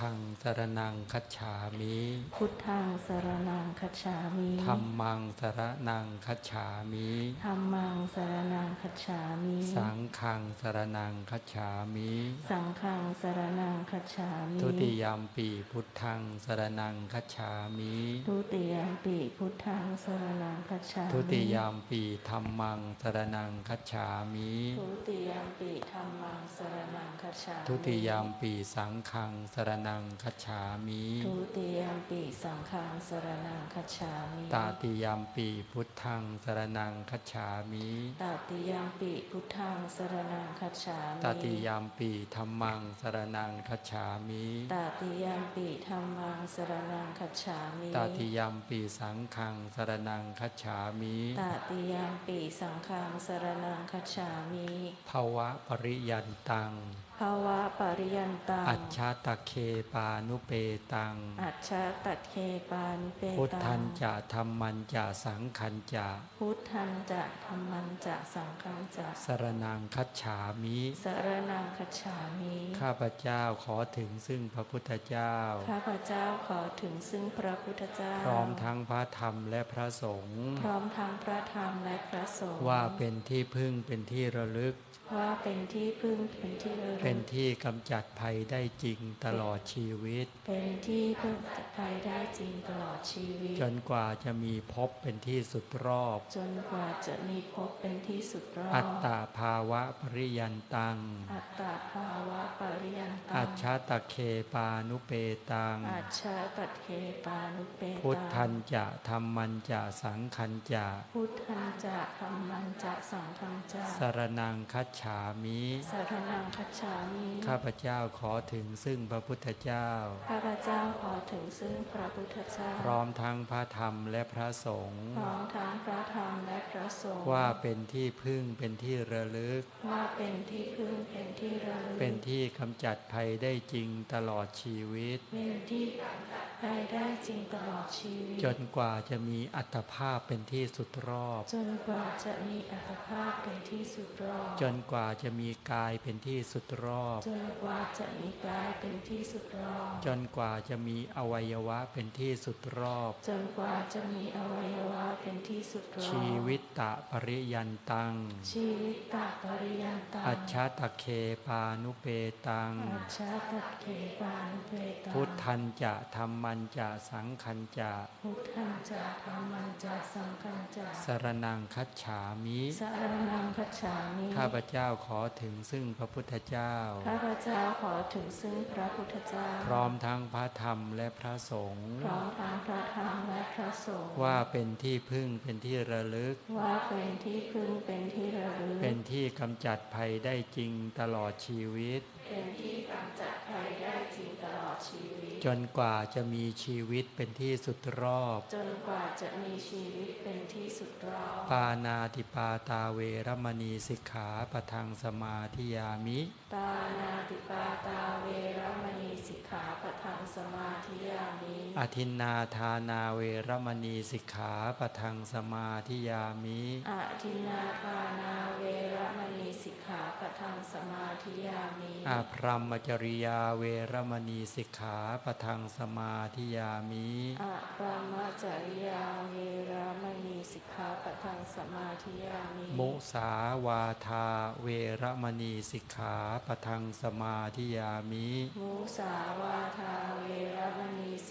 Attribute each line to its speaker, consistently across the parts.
Speaker 1: ธังสรนังคัจฉามิ
Speaker 2: พุทธังสรนังคัจฉามิ
Speaker 1: ธัมมังสรนังคัจฉามิ
Speaker 2: ธัมมังสรนังคัจฉามิ
Speaker 1: สังฆังสรนังคัจฉามิ
Speaker 2: สังฆังสรนังคัจฉามิ
Speaker 1: ทุติยามปีพุทธังสรนังคัจฉามิ
Speaker 2: ทุติยมปิพุทธังสรนังคัจฉามิ
Speaker 1: ทุติยามปีธัมมังสรนังคัจฉามิ
Speaker 2: ทุติยมปิธัมมังสรนังคัจฉามิ
Speaker 1: ทุติยามปีสังฆังสรนังคัจฉามิ
Speaker 2: ทุติยมปิสังฆังสรนังคัจฉามิ
Speaker 1: ตาติยามปีพุทธังสรนังคัจฉามิ
Speaker 2: ตติยมปิพุทธังสรนังคัจฉามิ
Speaker 1: ตติยามปีธัมมังสรนังคัจฉามิ
Speaker 2: ตติยมปิธัมมังสรนังคัจฉามิ
Speaker 1: ตติยามปีสังฆังสรนังคัจฉามิ
Speaker 2: ตติยมปิสังฆังสรนังคัจฉามิ
Speaker 1: ภวะปริยันตัง
Speaker 2: ภาวะปริยันตัง
Speaker 1: อัจฉตะเคปานุเปตัง
Speaker 2: อัจฉตัดเคปานิเป
Speaker 1: พุท
Speaker 2: ตั
Speaker 1: ธัน
Speaker 2: ง
Speaker 1: จะธรรมันจะสังขันจะ
Speaker 2: พุทธันจะธรรมันจะสังฆังจะ
Speaker 1: สรนังคัจฉามิ
Speaker 2: สรนังคัจฉามิ
Speaker 1: ข้าพเจ้าขอถึงซึ่งพระพุทธเจ้า
Speaker 2: ข้าพเจ้าขอถึงซึ่งพระพุทธเจ้า
Speaker 1: พร้อมทั้งพระธรรมและพระสงฆ์
Speaker 2: พร้อมทั้งพระธรรมและพระสงฆ์
Speaker 1: ว่าเป็นที่พึ่งเป็นที่ระลึก
Speaker 2: ว่าเป็นที่พึ่งเป็นที่ระลึก
Speaker 1: เป็นที่กำจัดภัยได้จริงตลอดชีวิต
Speaker 2: เป็นที่พึ่งไปได้จริงตลอดชีวิต
Speaker 1: จนกว่าจะมีพบเป็นที่สุดรอบ
Speaker 2: จนกว่าจะมีพบเป็นที่สุดรอบ
Speaker 1: อัตตาภาวะปริยันตัง
Speaker 2: อัตตาภาวะปริยันตั
Speaker 1: อั
Speaker 2: ง
Speaker 1: จฉตะเคปานุเปตัง
Speaker 2: อัจฉตัดเคปานุเปตัง
Speaker 1: พุทธันจะธรรมันจะสังคันจะ
Speaker 2: พุทธันจะธรรมันจะสังฆังจะ
Speaker 1: สรนังคัจฉามิ
Speaker 2: สารนังคัจฉามิ
Speaker 1: ข้าพเจ้าขอถึงซึ่งพระพุทธเจ้า
Speaker 2: ข้าพเจ้าขอถึงซึ่งพระพุทธเจ้า
Speaker 1: พร้อมทั้งพระธรรมและพระสงฆ์
Speaker 2: พร้อมทั้งพระธรรมและพระสงฆ์
Speaker 1: ว่าเป็นที่พึ่งเป็นที่ระลึก
Speaker 2: ว่าเป็นที่พึ่งเป็นที่ระลึก
Speaker 1: เป็นที่กำจัดภัยได้จริงตลอดชีวิต
Speaker 2: เป็นที่ ไปได้จริงตลอดชีวิต
Speaker 1: จนกว่าจะมีอัตภาพเป็นที่สุดรอบ
Speaker 2: จนกว่าจะมีอัตภาพเป็นที่สุดรอบ
Speaker 1: จนกว่าจะมีกายเป็นที่สุดรอบ
Speaker 2: จนกว่าจะมีกายเป็นที่สุดรอบ
Speaker 1: จนกว่าจะมีอวัยวะเป็นที่สุดรอบ
Speaker 2: จนกว่าจะมีอวัยวะเป็นที่สุดรอบ
Speaker 1: ชีวิตตะปริยันตัง
Speaker 2: ชีวิตตาปริยันตัง
Speaker 1: อัจฉตะเคปานุเปตัง
Speaker 2: อัจฉตัดเขปานุเปตัง
Speaker 1: พุทธันจะธรรมันจะสังคันจะ
Speaker 2: พุทธันจะธรรมันจะสังฆันจะ
Speaker 1: สรนังคัจฉามิ
Speaker 2: สารนังคัจฉามิ
Speaker 1: ข้าพเจ้าขอถึงซึ่งพระพุทธเจ้า
Speaker 2: ข้าพเจ้าขอถึงซึ่งพระพุทธเจ้า
Speaker 1: พร้อมทั้งพระธรรมและพระสงฆ์
Speaker 2: พร้อมทั้งพระธรรมและพระสงฆ์
Speaker 1: ว่าเป็นที่พึ่งเป็นที่ระลึก
Speaker 2: ว่าเป็นที่พึ่งเป็นที่ระลึก
Speaker 1: เป็นที่กำจัดภัยได้จริงตลอดชีวิต
Speaker 2: เป็นที่กำจัดภัยได้จริงตลอดชีวิต
Speaker 1: จนกว่าจะมีชีวิตเป็นที่สุดรอบ
Speaker 2: จนกว่าจะมีชีวิตเป็นที่สุดรอบ
Speaker 1: ปานาติปาตาเวรมณีสิกขาปะทังสมาธิยามิ
Speaker 2: ปานาติปาตาเวรมณีสิกขาปะทังสมาธิยามิ
Speaker 1: อทินนาทานาเวรมณีสิกขาปะทังสมาธิยามิ
Speaker 2: อาทินนาทานาเวรมณี สิกขาปะทังสมาธิยามิ
Speaker 1: อาพรหมจริยาเวรมณีสิกขาปะทังสมาธิยามิ
Speaker 2: อะปรมาจริยาเวรมณีสิกขาปะทังสมาธิยามิ
Speaker 1: มุสาวาทาเวรมณีสิกขาปะทังสมาธิยามิ
Speaker 2: มุสาวาทาเวรมณีสิ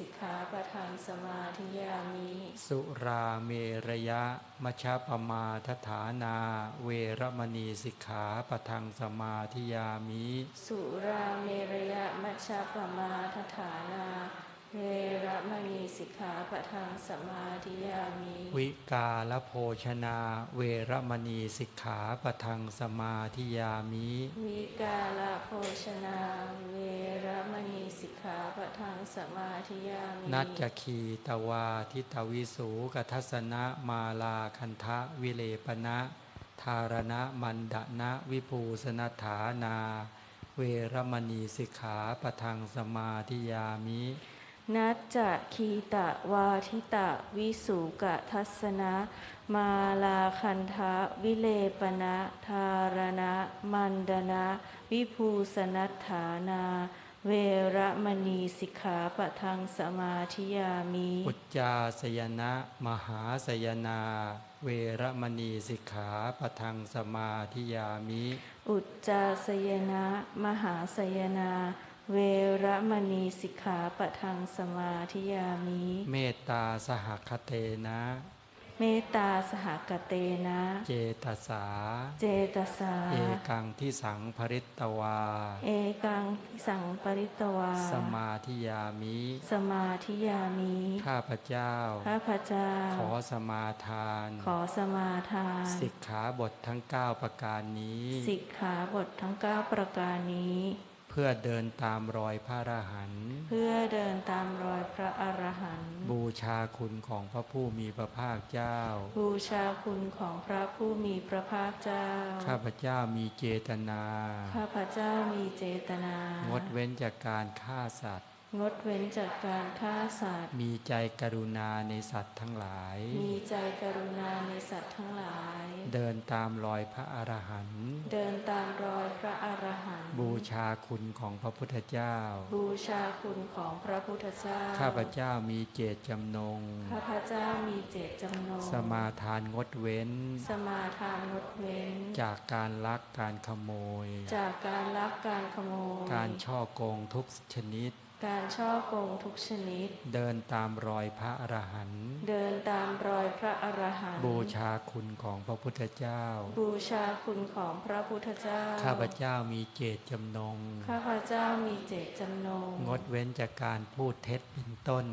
Speaker 2: กขาปะทังสมาธิยามิ
Speaker 1: สุราเมระยะมชปมาทฐานา เวรมณีสิกขาปะทังสมาธิยามิ
Speaker 2: สุราเมรยะมัชฌปมาทฐานา เวรมณีสิกขาปะทังสมาธิยามิ
Speaker 1: วิกาลโภชนา เวรมณีสิกขาปะทังสมาธิยามิ
Speaker 2: วิกาลโภชนา เวรมณีสิกขาปะทังสมาธิยามิ
Speaker 1: นัจจคีตวาทิตวิสูกทัสนะมาลาคันทะวิเลปนะธารณะมันดนะวิภูสนฐานา เวรมณีสิกขาปะทังสมาธิยามิ
Speaker 2: นัจจะคีตะวาทิตะวิสุกะทัสนะ มาลาคันทะวิเลปนะธารณะ มันดนะวิภูสนัฏฐานาเวเวระมณีสิกขาปะทังสมาธิยามิ
Speaker 1: อุจจาสยนะ มหาสยนา เวระมณีสิกขาปะทังสมาธิยามิ
Speaker 2: อุจจาสยนะ มหาสยนา เวระมณีสิกขาปะทังสมาธิยามิ
Speaker 1: เมตตาสหคเตนะ
Speaker 2: เมตตาสหกเตนะ
Speaker 1: เจตสา
Speaker 2: เจตสา
Speaker 1: เอกังที่สังภริตตวา
Speaker 2: เอกังพิสังปริตวา
Speaker 1: สมาธิยามิ
Speaker 2: สมาธิยามิ
Speaker 1: ข้าพเจ้า
Speaker 2: ข้าพเจ้า
Speaker 1: ขอสมาทาน
Speaker 2: ขอสมาทาน
Speaker 1: สิกขาบททั้ง 9 ประการนี้
Speaker 2: สิกขาบททั้ง 9 ประการนี้
Speaker 1: เพื่อเดินตามรอยพระอรหันต์
Speaker 2: เพื่อเดินตามรอยพระอรหันต์
Speaker 1: บูชาคุณของพระผู้มีพระภาคเจ้า
Speaker 2: บูชาคุณของพระผู้มีพระภาคเจ้า
Speaker 1: ข้าพเจ้ามีเจตนา
Speaker 2: ข้าพเจ้ามีเจตนา
Speaker 1: งดเว้นจากการฆ่าสัตว์
Speaker 2: งดเว้นจากการฆ่าสัตว์
Speaker 1: มีใจกรุณาในสัตว์ทั้งหลาย
Speaker 2: มีใจกรุณาในสัตว์ทั้งหลาย
Speaker 1: เดินตามรอยพระอรหันต์
Speaker 2: เดินตามรอยพระอรหันต์
Speaker 1: บูชาคุณของพระพุทธเจ้า
Speaker 2: บูชาคุณของพระพุทธเจ้า
Speaker 1: ข้าพเจ้ามีเจตจำนง
Speaker 2: ข้าพเจ้ามีเจตจำนง
Speaker 1: สมาทานงดเว้น
Speaker 2: สมาทานงดเว้น
Speaker 1: จากการลักการขโมย
Speaker 2: จากการลักการขโมย
Speaker 1: การช่อโกงทุกชนิด
Speaker 2: การช่อโกงทุกชนิด
Speaker 1: เดินตามรอยพระอรหันต์
Speaker 2: เดินตามรอยพระอรหันต์
Speaker 1: บูชาคุณของพระพุทธเจ้า
Speaker 2: บูชาคุณของพระพุทธเจ้า
Speaker 1: ข้าพเจ้ามีเจตจำนง
Speaker 2: ข้าพเจ้ามีเจตจำนง
Speaker 1: งดเว้นจากการพูดเท็จเป็นต้น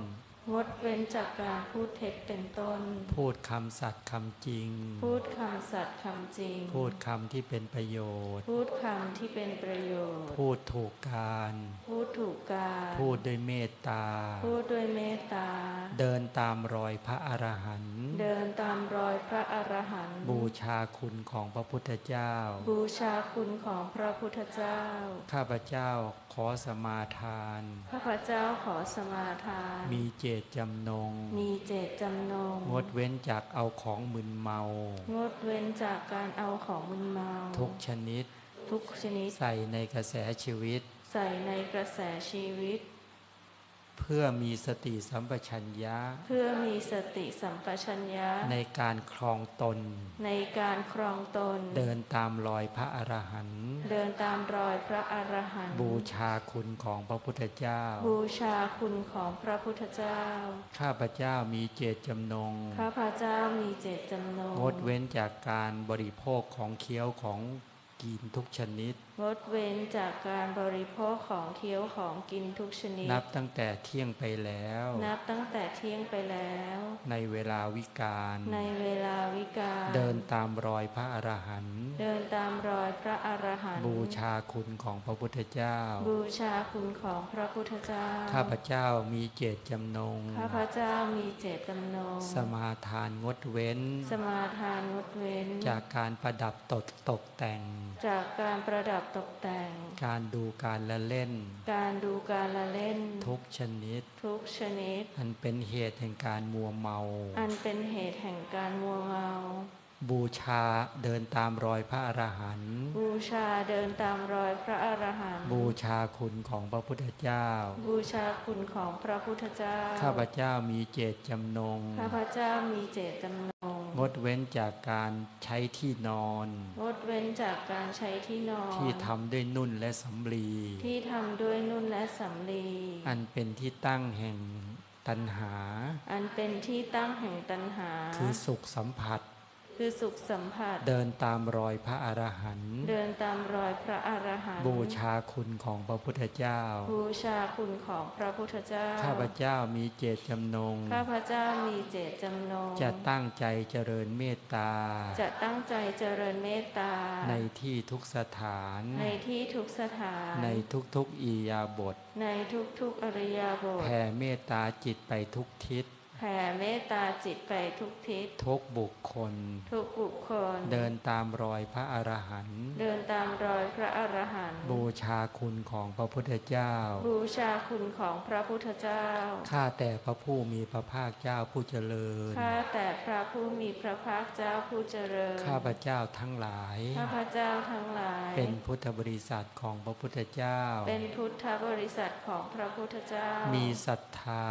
Speaker 2: งดเว้นจากการพูดเท็จเป็นต้น
Speaker 1: พูดคำสัตย์คำจริง
Speaker 2: พูดคำสัตย์คำจริง
Speaker 1: พูดคำที่เป็นประโยชน์
Speaker 2: พูดคำที่เป็นประโยชน์
Speaker 1: พูดถูกการ
Speaker 2: พูดถูกการ
Speaker 1: พูดด้วยเมตตา
Speaker 2: พูดด้วยเมตตา
Speaker 1: เดินตามรอยพระอรหันต์
Speaker 2: เดินตามรอยพระอรหันต์
Speaker 1: บูชาคุณของพระพุทธเจ้า
Speaker 2: บูชาคุณของพระพุทธเจ้า
Speaker 1: ข้าพเจ้าขอสมาทาน
Speaker 2: ข้าพเจ้าขอสมาทาน
Speaker 1: มีเจตจำนง
Speaker 2: มีเจตจำนง
Speaker 1: งดเว้นจากเอาของมึนเมา
Speaker 2: งดเว้นจากการเอาของมึนเมา
Speaker 1: ทุกชนิด
Speaker 2: ทุกชนิด
Speaker 1: ใส่ในกระแสชีวิต
Speaker 2: ใส่ในกระแสชีวิต
Speaker 1: เพื่อมีสติสัมปชัญญะ
Speaker 2: เพื่อมีสติสัมปชัญญะ
Speaker 1: ในการครองตน
Speaker 2: ในการครองตน
Speaker 1: เดินตามรอยพระอรหันต์
Speaker 2: เดินตามรอยพระอรหันต์
Speaker 1: บูชาคุณของพระพุทธเจ้า
Speaker 2: บูชาคุณของพระพุทธเจ้า
Speaker 1: ข้าพเจ้ามีเจตจำนง
Speaker 2: ข้าพเจ้ามีเจตจำนง
Speaker 1: งดเว้นจากการบริโภคของเคี้ยวของ กินทุกชนิด
Speaker 2: งดเว้นจากการบริโภคของเคี้ยวของกินทุกชนิด
Speaker 1: นับตั้งแต่เที่ยงไปแล้ว
Speaker 2: นับตั้งแต่เที่ยงไปแล้ว
Speaker 1: ในเวลาวิกาล
Speaker 2: ในเวลาวิกาล
Speaker 1: เดินตามรอยพระอรหันต์
Speaker 2: เดินตามรอยพระอรหันต์
Speaker 1: บูชาคุณของพระพุทธเจ้า
Speaker 2: บูชาคุณของพระพุทธเจ้า
Speaker 1: ข้าพเจ้ามีเจตจำนง
Speaker 2: ข้าพเจ้ามีเจตจำนง
Speaker 1: สมาทานงดเว้น
Speaker 2: สมาทานงดเว้น
Speaker 1: จากการประดับตกตกแต่ง
Speaker 2: จากการประดับตกแต่ง
Speaker 1: การดูการละเล่น
Speaker 2: การดูการละเล่น
Speaker 1: ทุกชนิด
Speaker 2: ทุกชนิด
Speaker 1: อันเป็นเหตุแห่งการมัวเมา
Speaker 2: อันเป็นเหตุแห่งการมัวเมา
Speaker 1: บูชาเดินตามรอยพระอรหันต์
Speaker 2: บูชาเดินตามรอยพระอรหันต์
Speaker 1: บูชาคุณของพระพุทธเจ้า
Speaker 2: บูชาคุณของพระพุทธเจ้า
Speaker 1: ข้าพเจ้ามีเจตจำนง
Speaker 2: ข้าพเจ้ามีเจตจำนง
Speaker 1: งดเว้นจากการใช้ที่นอน
Speaker 2: งดเว้นจากการใช้ที่นอน
Speaker 1: ที่ทำด้วยนุ่นและสำลี
Speaker 2: ที่ทำด้วยนุ่นและสำลี
Speaker 1: อันเป็นที่ตั้งแห่งตัณหา
Speaker 2: อันเป็นที่ตั้งแห่งตัณหา
Speaker 1: คือสุขสัมผัส
Speaker 2: คือสุขสัมผัส
Speaker 1: เดินตามรอยพระอรหันต์
Speaker 2: เดินตามรอยพระอรหันต์
Speaker 1: บูชาคุณของพระพุทธเจ้า
Speaker 2: บูชาคุณของพระพุทธเจ้า
Speaker 1: ข้าพเจ้ามีเจตจำนง
Speaker 2: ข้าพเจ้ามีเจตจำนง
Speaker 1: จะตั้งใจเจริญเมตตา
Speaker 2: จะตั้งใจเจริญเมตตา
Speaker 1: ในที่ทุกสถาน
Speaker 2: ในที่ทุกสถาน
Speaker 1: ในทุกๆอียาบท
Speaker 2: ในทุกๆอริยบท
Speaker 1: แผ่เมตตาจิตไปทุกทิศ
Speaker 2: แแผ่เมตตาจิตไปทุกทิศ
Speaker 1: ทุกบุคคล
Speaker 2: ทุกบุคคล
Speaker 1: เดินตามรอยพระอรหันต์
Speaker 2: เดินตามรอยพระอรหันต์
Speaker 1: บูชาคุณของพระพุทธเจ้า
Speaker 2: บูชาคุณของพระพุทธเจ้า
Speaker 1: ข้าแต่พระผู้มีพระภาคเจ้าผู้เจริญ
Speaker 2: ข้าแต่พระผู้มีพระภาคเจ้าผู้เจริญ
Speaker 1: ข้าพระเจ้าทั้งหลาย
Speaker 2: ข้าพเจ้าทั้งหลาย
Speaker 1: เป็นพุทธบริษัทของพระพุทธเจ้า
Speaker 2: เป็นพุทธบริษัทของพระพุทธเจ้า
Speaker 1: มีศรัทธา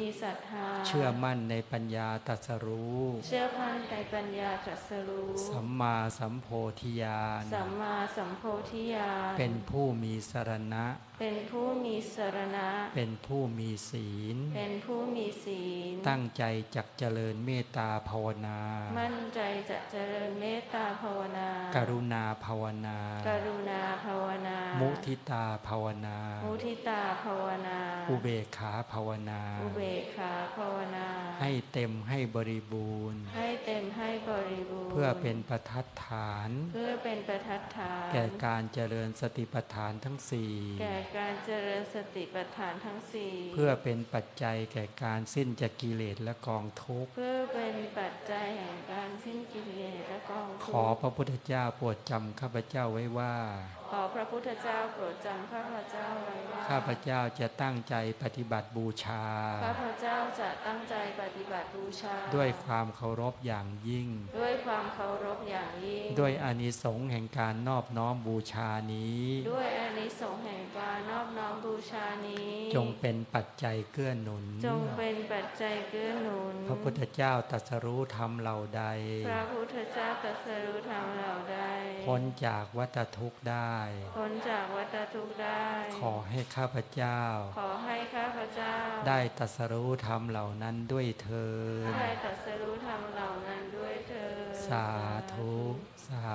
Speaker 2: มีศรัทธา
Speaker 1: เชื่อมั่นในปัญญาตรัสรู้
Speaker 2: เชื่อมั่นในปัญญาตรัสรู้
Speaker 1: สัมมาสัมโพธิญาณ
Speaker 2: สัมมาสัมโพธิญาณ
Speaker 1: เป็นผู้มีสรณะ
Speaker 2: เป็นผู้มีสรณะ
Speaker 1: เป็นผู้มีศีล
Speaker 2: เป็นผู้มีศีล
Speaker 1: ตั้งใจจักเจริญเมตตาภาวนา
Speaker 2: มั่นใจจะเจริญเมตตาภาวนา
Speaker 1: กรุณาภาวนา
Speaker 2: กรุณาภาวนา
Speaker 1: มุทิตาภาวนา
Speaker 2: มุทิตาภาวนา
Speaker 1: อุเบกขาภาวนา
Speaker 2: อุเบกขาภาวนา
Speaker 1: ให้เต็มให้บริบูรณ์
Speaker 2: ให้เต็มให้บริบูรณ์
Speaker 1: เพื่อเป็นประทัดฐาน
Speaker 2: เพื่อเป็นประทัดฐาน
Speaker 1: แก่การเจริญสติปัฏฐานทั้งสี่
Speaker 2: แก่การเจริญสติปัฏฐานทั้งสี่
Speaker 1: เพื่อเป็นปัจจัยแก่การสิ้นจากกิเลสและกองทุกข์
Speaker 2: เพื่อเป็นปัจจัยแห่งการสิ้นกิเลสและกอง
Speaker 1: ข
Speaker 2: ทุ
Speaker 1: อก
Speaker 2: ข์
Speaker 1: พระพุทธเจ้าโปรดจำข้าพเจ้าไว้ว่า
Speaker 2: ขอพระพุทธเจ้าโปรดจำข้าพเจ้าไว้ว่า
Speaker 1: ข้าพเจ้าจะตั้งใจปฏิบัติบูชา
Speaker 2: ข้าพเจ้าจะตั้งใจปฏิบัติบูชา
Speaker 1: ด้วยความเคารพอย่างยิ่ง
Speaker 2: ด้วยความเคารพอย่างยิ่ง
Speaker 1: ด้วยอานิสงส์แห่งการนอบน้อมบูชานี้
Speaker 2: ด้วยอานิสงส์แห่งการนอบน้อมบูชานี้
Speaker 1: จงเป็นปัจจัยเกื้อหนุน
Speaker 2: จงเป็นปัจจัยเกื้อหนุน
Speaker 1: พระพุทธเจ้าตรัสรู้ธรรมเหล่าใด
Speaker 2: พระพุทธเจ้าตรัสรู้ธรรมเหล่าใด
Speaker 1: พ้นจากวัฏทุกข์ได้
Speaker 2: พ้นจากวัฏทุกข์ได้
Speaker 1: ขอให้ข้าพเจ้า
Speaker 2: ขอให้ข้าพเจ้า
Speaker 1: ได้ตรัสรู้ธรรมเหล่านั้นด้วยเถิด
Speaker 2: ได้ตรัสรู้ธรรมเหล่านั้นด้วยเถิด
Speaker 1: สาธุสา